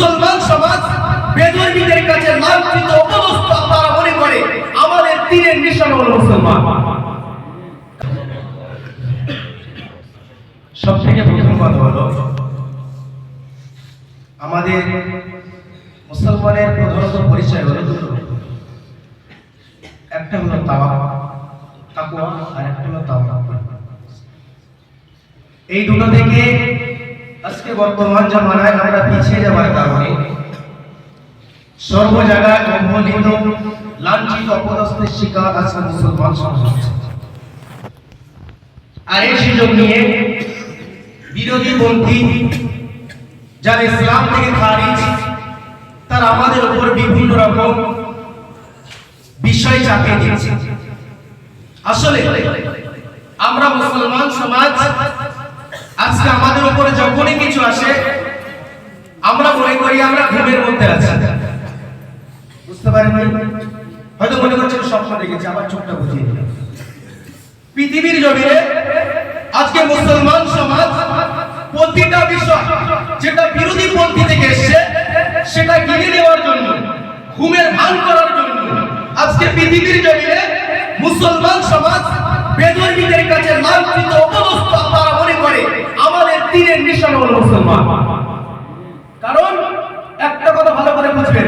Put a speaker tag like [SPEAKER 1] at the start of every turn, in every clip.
[SPEAKER 1] মুসলমান সমাজ বেদর্মীদের কাছে লাঞ্ছিত অপদস্থ তারা মনে করে, আমাদের তীরের নিশানা হলো মুসলমান। সব থেকে প্রথম কথা হলো, আমাদের মুসলমানের প্রধানত পরিচয় হলো দুটো। একটা হলো তাওয়া, তাকওয়া, আর একটা হলো তাওয়া এই দুটো থেকে আজকে বর্তমান জামানায় আমরা পিছিয়ে যাওয়ার কারণে সর্ব জায়গায় অবহেলিত, লাঞ্ছিত, অপদস্থের শিকার আছে মুসলমান সমাজ আর এই সুযোগ নিয়ে বিরোধী পন্থী যারা ইসলাম থেকে খারিজ, তারা আমাদের উপর বিভিন্ন রকম বিষয় চাপিয়ে দিচ্ছে। আসলে আমরা মুসলমান সমাজ আজকে আমাদের উপরে যখনই কিছু আসে, আমরা মনে করি আমরা ঘুমের মধ্যে আছি। বুঝতে পারেন হয়তো মনে করছেন স্বপ্ন দেখেছি, আবার চোখটা বুঝিয়ে পৃথিবীর জমিনে আজকে মুসলমান সমাজ প্রতিটা বিষয় যেটা বিরোধী পন্থী থেকে এসছে, সেটা গিলে দেওয়ার জন্য, ঘুমের ভান করার জন্য আজকে পৃথিবীর জমিনে মুসলমান সমাজ বেদর্মীদের কাছে লাঞ্ছিত অপদস্থ তারা মনে করে আমাদের তীরের নিশানা মুসলমান। কারণ একটা কথা ভালো করে বুঝবেন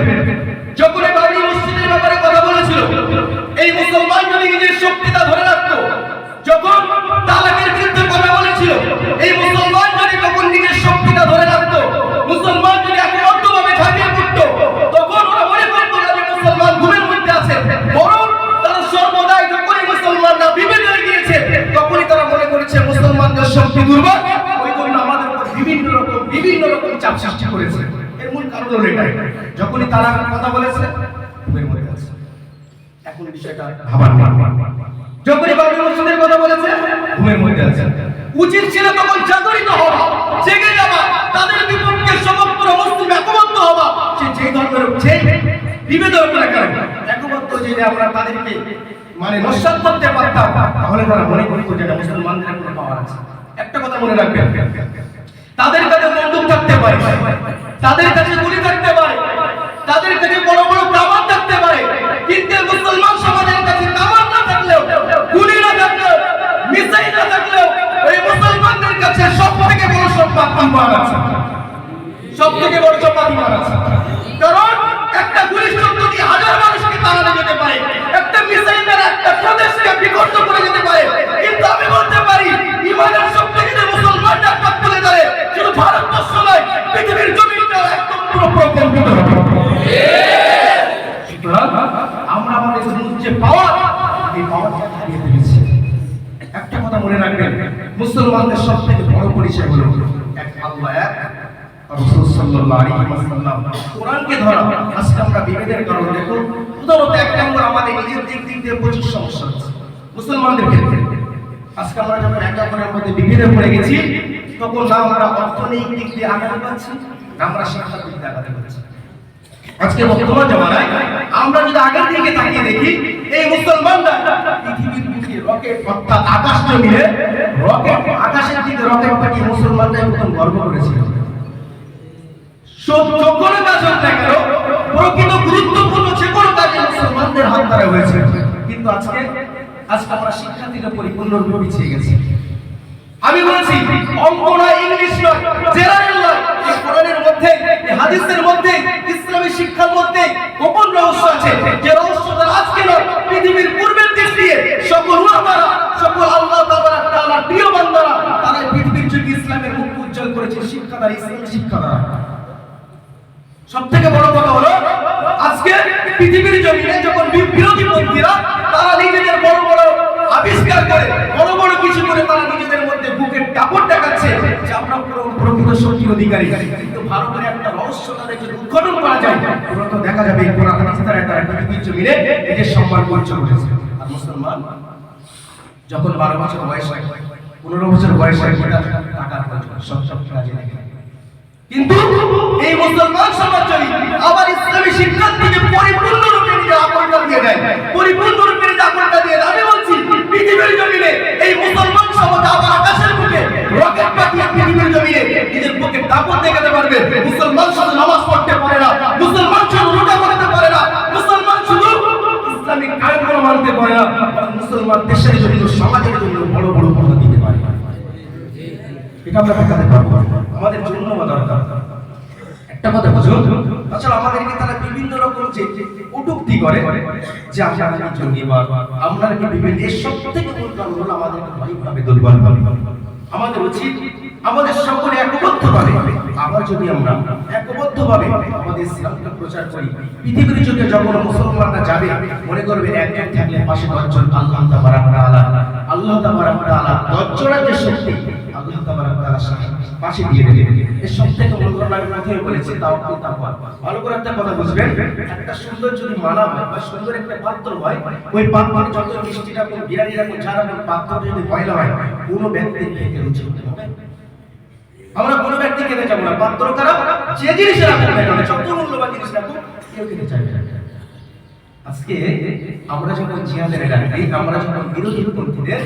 [SPEAKER 1] যখন মসজিদের ব্যাপারে কথা বলেছিল, এই মুসলমান যদি নিজের শক্তিটা ধরে যখন তালাকের বিরুদ্ধে কথা বলেছিল, এই মুসলমান যদি তখন নিজের শক্তিটা ধরে মুসলমান যদি ঝাঁপিয়ে পড়তো, তখন ওরা মনে করতো না যে মুসলমান ঘুমের মধ্যে আছে, বরং তারা সর্বদাই যখনই মুসলমানরা বিভেদনে গিয়েছে, তখনই তারা মনে করেছে মুসলমানদের শক্তি দুর্বল ওই জন্য আমাদের উপর বিভিন্ন রকম চাপ সৃষ্টি করেছে। এর মূল কারণ হলো এটাই। যখনই তারা কথা বলেছে, ঘুমের মধ্যে আছে। এখন বিষয়টা ভাবার নেই। যখনই বাবরি মসজিদের কথা বলেছে, ঘুমের মধ্যে আছে। উচিত ছিল তখন জাগরিত হওয়া, জেগে যাওয়া, তাদের বিপক্ষে সমগ্র মুসলিম একমত্ত হওয়া। সে ধর্মের যে বিভেদের উপরে কেন একমত্ত যদি আমরা তাদেরকে মানে নস্বাত করতে পারতাম, তাহলে তারা মনে করতো যেটা মুসলমানদের কোনো পাওয়ার আছে। একটা কথা মনে রাখবেন। তাদের কাছে বন্দুক থাকতে পারে। তাদের কাছে গুলি থাকতে পারে। তাদের কাছে বড় বড় কামান থাকতে পারে। কিন্তু মুসলমান সমাজের কাছে কামান না থাকলেও, গুলি না থাকলেও, মিসাইল না থাকলেও ওই মুসলমানদের কাছে সব থেকে বড় সম্পদ ইমান আছে। সব থেকে বড় সম্পদ ইমান আছে। কারণ একটা গুলির যে পাওয়ার, এই পাওয়ারটা হারিয়ে ফেলেছি। একটা কথা মনে রাখবেন, মুসলমানদের সব থেকে বড় পরিচয় হলো এক আল্লাহ, এক আজকে আমরা বিভেদের কারণ নিজের দিক দিক দিয়ে প্রচুর সমস্যা বিভেদে গেছি, তখন না আমরা অর্থনৈতিক দিয়ে পারছি আমরা আজকে বর্তমান জামানায় আমরা যদি আগের দিকে তাকিয়ে দেখি, এই মুসলমানরা পৃথিবীর বুকে রকেট, অর্থাৎ আকাশ জমিনে রকেট, আকাশের দিকে রকেট পাঠিয়ে মুসলমানরা প্রথম গর্ব করেছিল। কাজ হোক না প্রকৃত গুরুত্বপূর্ণ যে কোনো কাজে মুসলমানদের হাত ধরা হয়েছে। কিন্তু আজকে আজকে আমরা শিক্ষা থেকে পরিপূর্ণরূপে পিছিয়ে গেছি। আমি বলছি অঙ্ক নয় ইংলিশ নয় জেনারেল শিক্ষা ইসলামী শিক্ষা দ্বারা। সব থেকে বড় কথা হলো, আজকে পৃথিবীর জমিনে যখন বিরোধী মন্ত্রীরা তারা নিজেদের বড় বড় আবিষ্কার করে, বড় বড় কিছু করে তারা নিজেদের মধ্যে বুকের টাপট দেখাচ্ছে যে আমরা পুরো প্রকৃত শক্তির অধিকারী। কিন্তু ভারতের একটা রহস্য তাদের যদি উদ্ঘাটন করা যায় তো দেখা যাবে কোরআন হাদিস দ্বারা তারা পৃথিবীর জমিনে নিজের সম্মান পরিচয় করেছে আর মুসলমান, যখন বারো বছর বয়স হয়, পনেরো বছর বয়স হয় প্রয়োজন, সব সব কাজে লাগে। কিন্তু এই মুসলমান সমাজই আবার ইসলামী শিক্ষার থেকে পরিপূর্ণরূপে নিজের আপনটা দিয়ে দেয় পরিপূর্ণরূপে নিজের আপনটা দিয়ে আমি বলছি, পৃথিবীর জমিনে এই মুসলমান সমাজ আবার আকাশের বুকে রকেট পাঠিয়ে পৃথিবীর জমিনে নিজের বুকে দাপট দেখাতে পারবে। মুসলমান সমাজ নামাজ পড়তে পারে না, মুসলমান সমাজ রোজা করতে পারে না, মুসলমান শুধু ইসলামিক আইনগুলো মানতে পারে না মুসলমান দেশের জন্য সমাজের এটা আমরা আমাদের দরকার। একটা কথা বুঝুন। আমাদেরকে তারা বিভিন্ন রকম যে করে, যে আমরা আমরা বিভিন্ন এর মূল কারণ হলো আমাদেরকে ভাবে দুর্বল আমাদের উচিত আমাদের সকলে আবার যদি আমরা একবদ্ধভাবে আমাদের প্রচার করি পৃথিবীর যুগে যখন মুসলমানরা যাবে, মনে করবে একজন থাকলে পাশে দশজন আল্লাহ তাবারাক আল্লাহ তাবারাক দশজনের যে শক্তি, আল্লাহ কোনো আমরা কোনো ব্যক্তি খেতে যাব না। পাত্র খারাপ, যে জিনিস কেন আজকে আমরা যখন জিহাদের ডাকি আমরা যখন বিরোধী পন্থীদের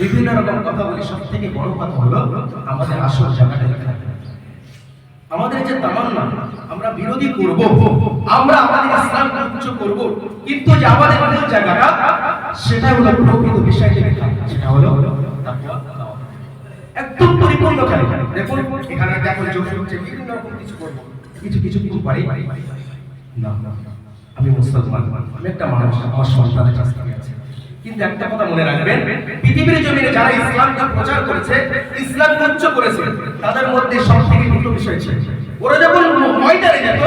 [SPEAKER 1] বিভিন্ন রকম কথা বলি সব থেকে বড় কথা হলো আমাদের আসল জায়গাটা আমাদের যে তামান্না, আমরা বিরোধী করব, আমরা আমাদের ইসলাম উচ্চ করব, কিন্তু যে আমাদের মূল জায়গাটা সেটা হলো প্রকৃত বিষয়টা সেটা হলো একদম পরিপূর্ণ খালি দেখুন, এখানে দেখো, জোর হচ্ছে বিভিন্ন রকম কিছু করব, কিছু কিছু কিছু পারি। না, আমি মুসলমান, আমি একটা মানুষ, আমার সন্তানের কাছ থেকে আছে। কিন্তু একটা কথা মনে রাখবেন, পৃথিবীর জমিনে যারা ইসলামকে প্রচার করেছে, ইসলাম উচ্চ করেছে, তাদের মধ্যে সব থেকে দুটো বিষয় ছিল। ওরা যখন ময়দানে যেত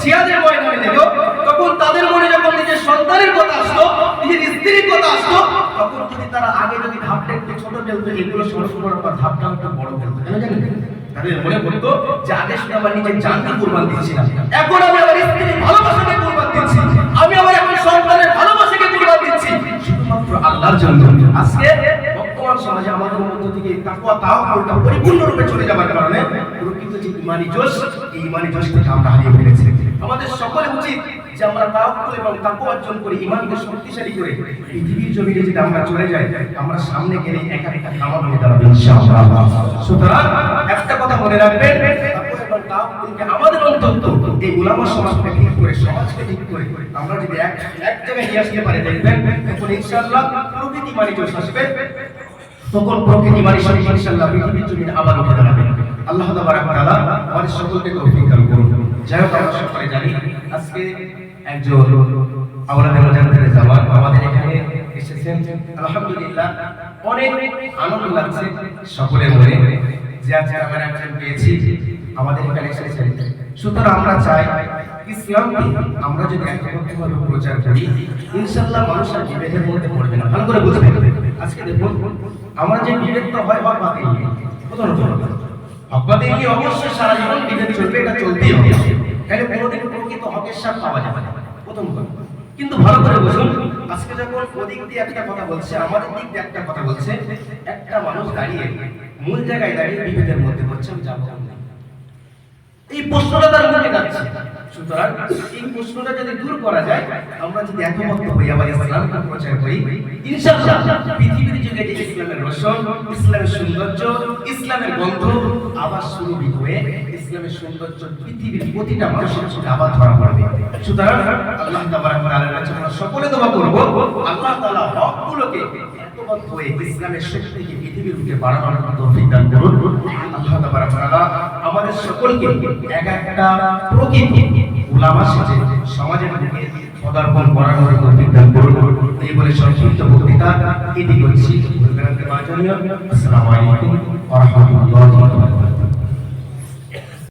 [SPEAKER 1] জিয়াদের ময়দানে যেত, তখন তাদের মনে যখন নিজের সন্তানের কথা আসতো, নিজের স্ত্রীর কথা আসতো, তখন যদি তারা আগে যদি ধাপটা একটু ছোট ফেলতো এগুলো করার পর ধাপটা একটু বড় ফেলতো কেন জানেন? তাদের মনে করতো যে আগে শুধু আমার নিজের জানকে কুরবান দিচ্ছিলাম। এখন আমি আমার স্ত্রীর ভালোবাসাকে কুরবান দিচ্ছি। আমি আমার এখন সন্তানের আল্লাহর জন্য আজকে বর্তমান সমাজে আমাদের মধ্য থেকে তাকওয়া তাওয়াক্কুলটা পরিপূর্ণরূপে চলে যাবার কারণে প্রকৃত যে ইমানি জোশ, এই ইমানি থেকে আমরা হারিয়ে ফেলেছি। আমাদের সকলে উচিত যে আমরা তাওয়াক্কুল এবং তাকওয়া অর্জন করে, ইমানকে শক্তিশালী করে পৃথিবীর জমিনে যদি আমরা চলে যাই, আমরা সামনে গেলে একা একা কামাল হয়ে দাঁড়াবে ইনশাআল্লাহ। সুতরাং একটা কথা মনে রাখবেন আমাদের অন্তত এই উলামা সমাজকে ঠিক করে সমাজকে ঠিক করে আমরা যদি এক এক জায়গায় আসতে পারি, দেখবেন তখন ইনশাআল্লাহ প্রকৃতি মানি জোশ আসবে। তখন প্রকৃতি মানি শরীফ ইনশাআল্লাহ পৃথিবীর জমিনে আবার উঠে দাঁড়াবে। আল্লাহ তাবারাক তাআলা আমাদের সকলকে তৌফিক দান করুন। যাই আমরা সকলে জানি আজকে একজন আওলাদ মুজাদ্দিদ জামান আমাদের এখানে এসেছেন। আলহামদুলিল্লাহ অনেক আনন্দ লাগছে সকলের মনে যে আজকে আমরা একজন পেয়েছি। আমাদের এখানে এসেছেন সুতরাং আমরা চাই ইসলামকে আমরা যদি প্রচার করি আর বিভেদের মধ্যে পড়বে না। ভালো করে আজকে দেখুন যে বিভেদ তো হয় হক বাতিল অবশ্যই সারা জীবন বিভেদ চলবে, এটা চলতেই হবে। তাহলে কোনোদিন প্রকৃত হকের পাওয়া যাবে না। প্রথম কিন্তু ভালো করে বুঝুন, আজকে যখন ওদিক দিয়ে একটা কথা বলছে, আমাদের দিক দিয়ে একটা কথা বলছে, একটা মানুষ দাঁড়িয়ে, মূল জায়গায় দাঁড়িয়ে বিভেদের মধ্যে হচ্ছে আমি যাব। এই প্রশ্নটা তার মনে যাচ্ছে। সুতরাং এই প্রশ্নটা যদি দূর করা যায়, আমরা যদি হই আবার প্রচার করি, ইনশাআল্লাহ পৃথিবীর যুগে ইসলামের ইসলামের সৌন্দর্য, ইসলামের গন্ধ আবার হয়ে ইসলামের সৌন্দর্য পৃথিবীর প্রতিটা মানুষের চোখে আবার ধরা পড়বে। সুতরাং আল্লাহ তাবারাক কাছে আমরা সকলে দোয়া করব, আল্লাহ তাআলা হকগুলোকে হয়ে ইসলামের শক্তিকে পৃথিবীর বুকে বাড়ানোর তৌফিক দান করুন। আল্লাহ আমাদের সকলকে এক একটা প্রকৃতি উলামা সাথে সমাজের মধ্যে পদার্পণ করানোর তৌফিক দান করুন। এই বলে সংক্ষিপ্ত বক্তৃতা এটি করছি আসসালামু আলাইকুম ওয়া